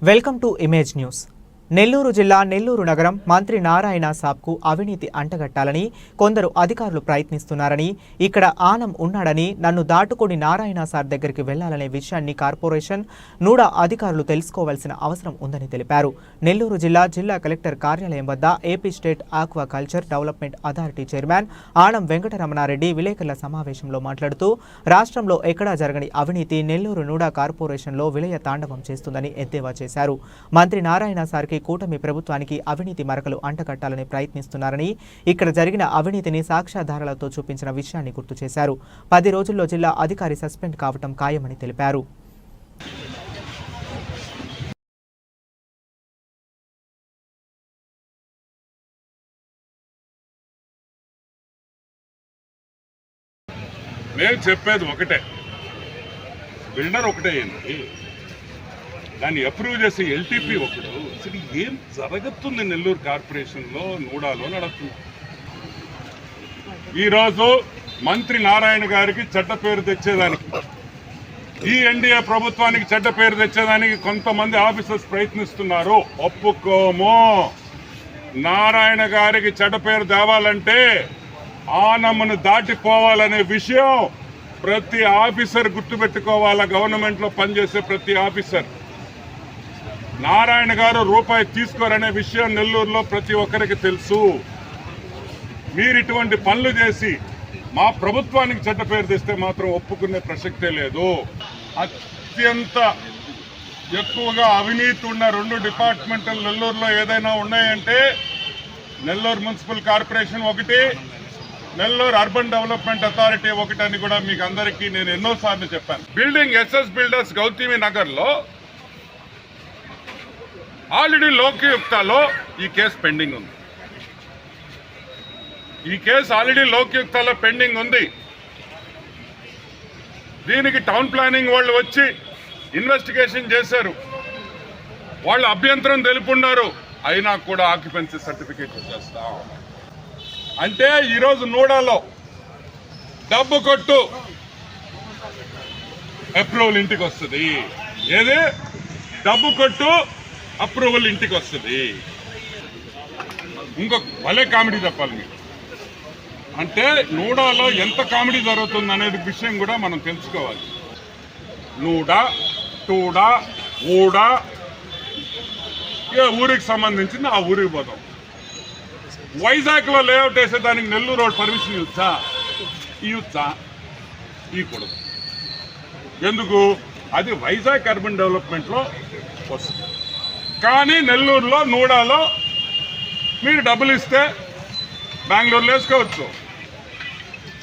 Welcome to Image News. Nellore జిల్లా నెల్లూరు నగరం మంత్రి నారాయణ సాబ్కు అవినీతి అంటగట్టాలని కొందరు అధికారులు ప్రయత్నిస్తున్నారని ఇక్కడ ఆనం ఉన్నాడని నన్ను దాటుకొని నారాయణ సార్ దగ్గరికి వెళ్ళాలనే విషయాన్ని కార్పొరేషన్ నూడా అధికారులు తెలుసుకోవాల్సిన అవసరం ఉందని తెలిపారు. నెల్లూరు జిల్లా జిల్లా కలెక్టర్ కార్యాలయం వద్ద AP state aquaculture development authority chairman Anam Venkataramana Reddy విలేకరుల సమావేశంలో మాట్లాడుతూ రాష్ట్రంలో ఎక్కడా జరగని అవినీతి నెల్లూరు నూడా కార్పొరేషన్లో విలయ తాండవం చేస్తుందని ఎద్దేవా చేశారు. మంత్రి నారాయణ సార్కి కూటమి ప్రభుత్వానికి అవినీతి మరకలు అంటగట్టాలని ప్రయత్నిస్తున్నారని ఇక్కడ జరిగిన అవినీతిని సాక్ష్యాధారాలతో చూపించిన విషయాన్ని గుర్తు చేశారు. పది రోజుల్లో జిల్లా అధికారి సస్పెండ్ కావటం ఖాయమని తెలిపారు. నేను చెప్పేది ఒకటే. బిల్డర్ ఒకటే ఏంటి? దాన్ని అప్రూవ్ చేసే ఎల్టీపీ ఒకడు. అసలు ఏం జరగతుంది నెల్లూరు కార్పొరేషన్లో నూడాలో నడుస్తుంది ఈరోజు మంత్రి నారాయణ గారికి చెడ్డ పేరు తెచ్చేదానికి. ఈ ఎన్డీఏ ప్రభుత్వానికి చెడ్డ పేరు తెచ్చేదానికి కొంతమంది ఆఫీసర్స్ ప్రయత్నిస్తున్నారు. ఒప్పుకోము. నారాయణ గారికి చెడ్డ పేరు తేవాలంటే ఆనమ్మను దాటిపోవాలనే విషయం ప్రతి ఆఫీసర్ గుర్తుపెట్టుకోవాలా? గవర్నమెంట్లో పనిచేసే ప్రతి ఆఫీసర్. నారాయణ గారు రూపాయి తీసుకోరనే విషయం నెల్లూరులో ప్రతి ఒక్కరికి తెలుసు. మీరు ఇటువంటి పనులు చేసి మా ప్రభుత్వానికి చెడ్డ పేరు తెస్తే మాత్రం ఒప్పుకునే ప్రసక్తే లేదు. అత్యంత ఎక్కువగా అవినీతి ఉన్న రెండు డిపార్ట్మెంట్లు నెల్లూరులో ఏదైనా ఉన్నాయంటే నెల్లూరు మున్సిపల్ కార్పొరేషన్ ఒకటి నెల్లూరు అర్బన్ డెవలప్మెంట్ అథారిటీ ఒకటి అని కూడా మీకు అందరికీ నేను ఎన్నోసార్లు చెప్పాను. బిల్డింగ్ ఎస్ఎస్ బిల్డర్స్ గౌతమి నగర్లో ఆల్రెడీ లోకయుక్తలో ఈ కేసు పెండింగ్ ఉంది. ఈ కేసు ఆల్రెడీ లోకయుక్తలో పెండింగ్ ఉంది. దీనికి టౌన్ ప్లానింగ్ వాళ్ళు వచ్చి ఇన్వెస్టిగేషన్ చేశారు. వాళ్ళు అభ్యంతరం తెలుపున్నారు. అయినా కూడా ఆక్యుపెన్సీ సర్టిఫికేట్ చేస్తాం అంటే ఈరోజు నూడాలో డబ్బు కొట్టు. అప్రూవల్ ఇంటికి వస్తుంది. ఏది? డబ్బు కొట్టు. అప్రూవల్ ఇంటికి వస్తుంది. ఇంకొక భలే కామెడీ చెప్పాలి మీకు. అంటే నూడాలో ఎంత కామెడీ జరుగుతుంది అనేది విషయం కూడా మనం తెలుసుకోవాలి. నూడా టూడా ఊడా ఏ ఊరికి సంబంధించింది ఆ ఊరికి పోతాం. వైజాగ్లో లేఅవుట్ వేసే దానికి నెల్లూరు రోడ్ పర్మిషన్ ఇవ్వచ్చా? ఇవ్వచ్చా? ఇవ్వకూడదు. ఎందుకు? అది వైజాగ్ అర్బన్ డెవలప్మెంట్లో వస్తుంది. కానీ నెల్లూరులో నూడాలో మీరు డబ్బులు ఇస్తే బెంగళూరులో వేసుకోవచ్చు.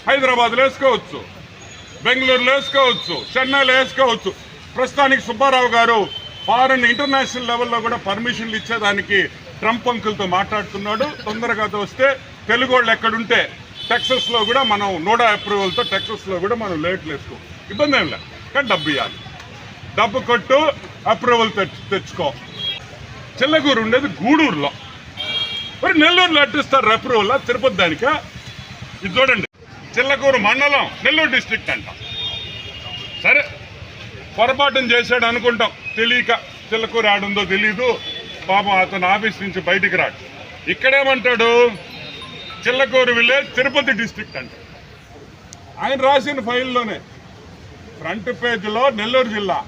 హైదరాబాద్లో వేసుకోవచ్చు. బెంగళూరులో వేసుకోవచ్చు. చెన్నైలో వేసుకోవచ్చు. ప్రస్తుతానికి సుబ్బారావు గారు ఫారెన్ ఇంటర్నేషనల్ లెవెల్లో కూడా పర్మిషన్లు ఇచ్చేదానికి ట్రంప్ అంకుల్తో మాట్లాడుతున్నాడు. తొందరగా వస్తే తెలుగు వాళ్ళు ఎక్కడుంటే టెక్సస్లో కూడా మనం నోడా అప్రూవల్తో టెక్సస్లో కూడా మనం లేట్లు వేసుకో. ఇబ్బంది ఏం లేదు. కానీ డబ్బు ఇవ్వాలి డబ్బు కొట్టు అప్రూవల్ తెచ్చు తెచ్చుకో. చిల్లగూరు ఉండేది గూడూరులో. మరి నెల్లూరులో అట్టిస్తారు అప్రూవల్ తిరుపతి దానిక? ఇది చూడండి. చిల్లకూరు మండలం నెల్లూరు డిస్ట్రిక్ట్ అంట. సరే పొరపాటును చేశాడు అనుకుంటాం. తెలియక చిల్లకూరు ఆడుందో తెలీదు. పాపం అతను ఆఫీస్ నుంచి బయటికి రాడు. ఇక్కడేమంటాడు? చిల్లకూరు విలేజ్ తిరుపతి డిస్ట్రిక్ట్ అంట. ఆయన రాసిన ఫైల్లోనే. ఫ్రంట్ పేజీలో నెల్లూరు జిల్లా.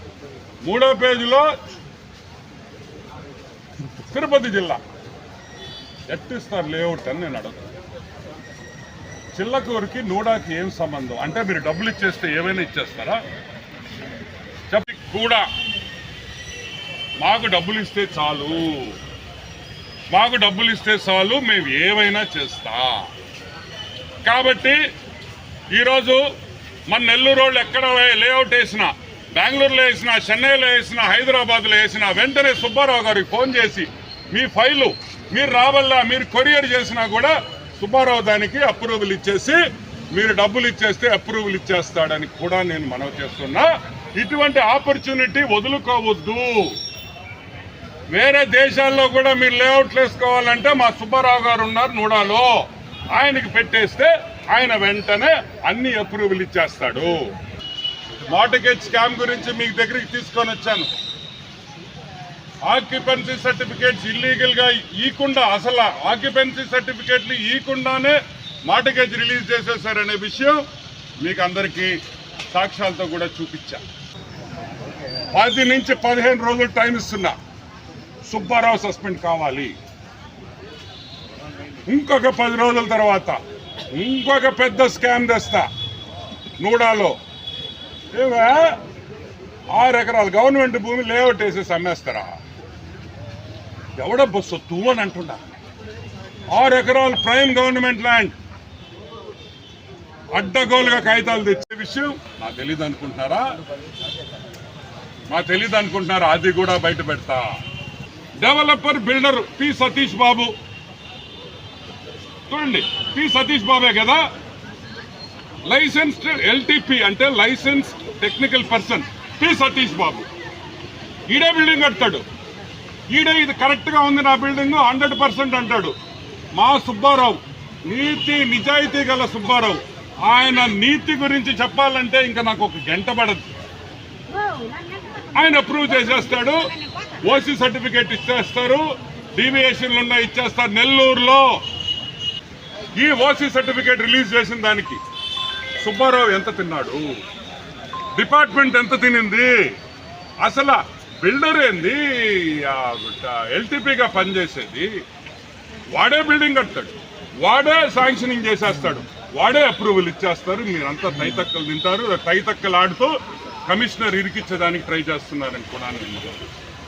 మూడో పేజీలో తిరుపతి జిల్లా. ఎట్టిస్తారు లేఅవుట్ అని నేను అడుగుతాను చిల్లకూరుకి నూడాకి ఏం సంబంధం? అంటే మీరు డబ్బులు ఇచ్చేస్తే ఏమైనా ఇచ్చేస్తారా? చెప్పి కూడా. మాకు డబ్బులు ఇస్తే చాలు. మాకు డబ్బులు ఇస్తే చాలు మేము ఏమైనా చేస్తా. కాబట్టి ఈరోజు మన నెల్లూరు వాళ్ళు ఎక్కడ లేఅవుట్ వేసినా బెంగళూరులో వేసినా చెన్నైలో వేసిన హైదరాబాద్లో వేసిన వెంటనే సుబ్బారావు గారికి ఫోన్ చేసి మీ ఫైలు మీరు రావల్లా మీరు కొరియర్ చేసినా కూడా సుబ్బారావు దానికి అప్రూవల్ ఇచ్చేసి మీరు డబ్బులు ఇచ్చేస్తే అప్రూవల్ ఇచ్చేస్తాడని కూడా నేను మనవి చేస్తున్నా. ఇటువంటి ఆపర్చునిటీ వదులుకోవద్దు. వేరే దేశాల్లో కూడా మీరు లేఅవుట్లు వేసుకోవాలంటే మా సుబ్బారావు గారు ఉన్నారు నూడాలో. ఆయనకి పెట్టేస్తే ఆయన వెంటనే అన్ని అప్రూవల్ ఇచ్చేస్తాడు. మార్టిగేజ్ స్కామ్ గురించి మీకు దగ్గరికి తీసుకొని వచ్చాను. ఆక్యుపెన్సీ సర్టిఫికేట్స్ ఇల్లీగల్గా ఈకుండా అసలు ఆక్యుపెన్సీ సర్టిఫికేట్లు ఈకుండానే మార్టిగేజ్ రిలీజ్ చేసేసారనే విషయం మీకు అందరికీ సాక్ష్యాలతో కూడా చూపించా. పది నుంచి పదిహేను రోజులు టైం ఇస్తున్నా. సుబ్బారావు సస్పెండ్ కావాలి. ఇంకొక పది రోజుల తర్వాత ఇంకొక పెద్ద స్కామ్ తెస్తా. నూడాలో ఆరు ఎకరాలు గవర్నమెంట్ భూమి లేఅవుట్ వేసేసి అమ్మేస్తారా ఎవడబ్బ సొత్తు అని అంటున్నా ఆరు ఎకరాలు ప్రైమ్ గవర్నమెంట్ ల్యాండ్. అడ్డగోలుగా కాగితాలు తెచ్చే విషయం నాకు తెలియదు అనుకుంటున్నారా? మా తెలియదు అనుకుంటున్నారా? అది కూడా బయట పెడతా. Developer builder P Satish Babu. చూడండి పి సతీష్ బాబే కదా? లైసెన్స్డ్ ఎల్టీపీ అంటే licence technical person. P. Satish Babu. ఈడే బిల్డింగ్ కడతాడు. ఈడే ఇది కరెక్ట్గా ఉంది నా బిల్డింగ్ హండ్రెడ్ పర్సెంట్ అంటాడు. మా సుబ్బారావు నీతి నిజాయితీ గల సుబ్బారావు. ఆయన నీతి గురించి చెప్పాలంటే ఇంకా నాకు ఒక గంట పడదు. ఆయన అప్రూవ్ చేసేస్తాడు. ఓసీ సర్టిఫికేట్ ఇచ్చేస్తారు. డీవియేషన్లు ఉన్నాయి ఇచ్చేస్తారు నెల్లూరులో. ఈ ఓసీ సర్టిఫికేట్ రిలీజ్ చేసిన దానికి. సుబ్బారావు ఎంత తిన్నాడు? డిపార్ట్మెంట్ ఎంత తినింది? అసలు బిల్డర్ ఏంది? ఎల్టీపీగా పనిచేసేది వాడే బిల్డింగ్ కడతాడు. వాడే శాంక్షనింగ్ చేసేస్తాడు. వాడే అప్రూవల్ ఇచ్చేస్తారు. మీరంతా తైతక్కలు తింటారు. తైతక్కలు ఆడుతూ కమిషనర్ ఇరికిచ్చేదానికి ట్రై చేస్తున్నారని కూడా నేను